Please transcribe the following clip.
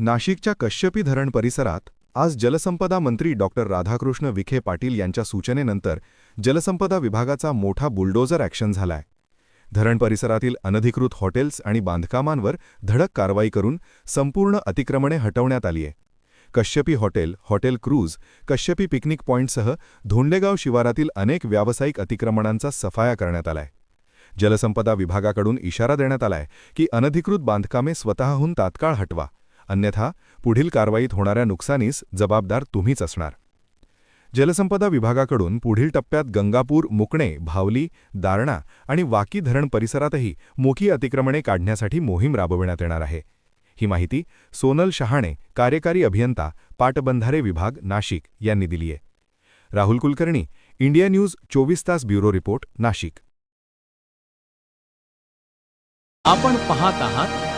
नाशिकच्या कश्यपी धरण परिसरात आज जलसंपदा मंत्री डॉक्टर राधाकृष्ण विखे पाटील यांच्या सूचनेनंतर जलसंपदा विभागाचा मोठा बुलडोजर ॲक्शन झालाय. धरण परिसरातील अनधिकृत हॉटेल्स आणि बांधकामांवर धडक कारवाई करून संपूर्ण अतिक्रमणे हटवण्यात आली आहे. Kashyapi hotel hotel cruise Kashyapi picnic पॉईंटसह Dhondegaon शिवारातील अनेक व्यावसायिक अतिक्रमणांचा सफाया करण्यात आलाय. जलसंपदा विभागाकडून इशारा देण्यात आलाय की अनधिकृत बांधकामे स्वतःहून तात्काळ हटवा. अन्यथा पुढील कारवाईत होणाऱ्या नुकसानीस जबाबदार तुम्हीच असणार. जलसंपदा विभागाकडून पुढील टप्प्यात गंगापूर मुकणे भावली दारणा आणि वाकी धरण परिसरातही मोठी अतिक्रमणे काढण्यासाठी मोहीम राबविण्यात येणार आहे. ही माहिती सोनल शहाणे कार्यकारी अभियंता पाटबंधारे विभाग नाशिक यांनी दिली आहे राहुल कुलकर्णी इंडिया न्यूज चोवीस तास ब्युरो रिपोर्ट नाशिक. आपण पाहत आहात